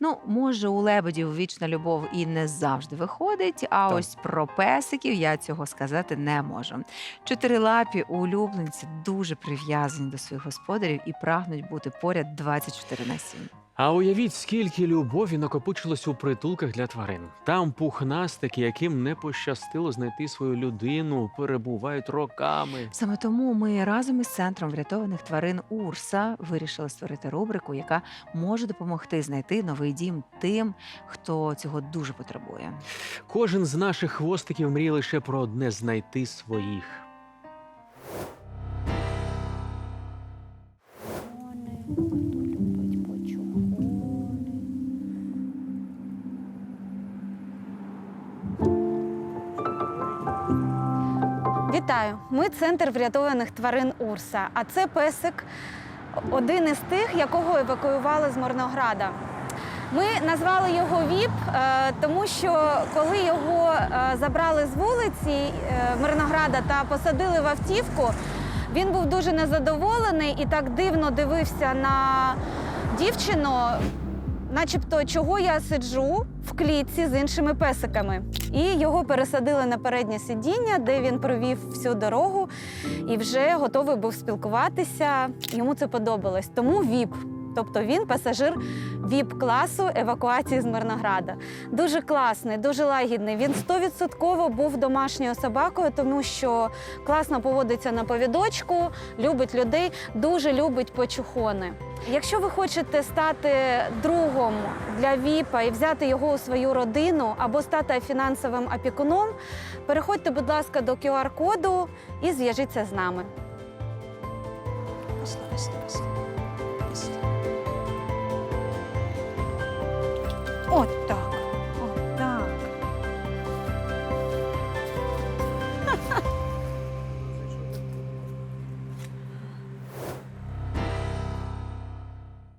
Ну, може, у лебедів вічна любов і не завжди виходить, а Так. ось про песиків я цього сказати не можу. Чотирилапі улюбленці дуже прив'язані до своїх господарів і прагнуть бути поряд 24 на 7. А уявіть, скільки любові накопичилось у притулках для тварин. Там пухнастики, яким не пощастило знайти свою людину, перебувають роками. Саме тому ми разом із центром врятованих тварин Урса вирішили створити рубрику, яка може допомогти знайти новий дім тим, хто цього дуже потребує. Кожен з наших хвостиків мріє лише про одне знайти своїх. Вітаю! Ми центр врятованих тварин Урса. А це песик, один із тих, якого евакуювали з Морнограда. Ми назвали його ВІП, е, тому що коли його е, забрали з вулиці е, Мирнограда та посадили в автівку, він був дуже незадоволений і так дивно дивився на дівчину, начебто, чого я сиджу в клітці з іншими песиками. І його пересадили на переднє сидіння, де він провів всю дорогу і вже готовий був спілкуватися. Йому це подобалось. Тому ВІП. Тобто він пасажир ВІП-класу евакуації з Мирнограда. Дуже класний, дуже лагідний. Він стовідсотково був домашньою собакою, тому що класно поводиться на повідочку, любить людей, дуже любить почухони. Якщо ви хочете стати другом для ВІПа і взяти його у свою родину або стати фінансовим опікуном, переходьте, будь ласка, до QR-коду і зв'яжіться з нами. От так.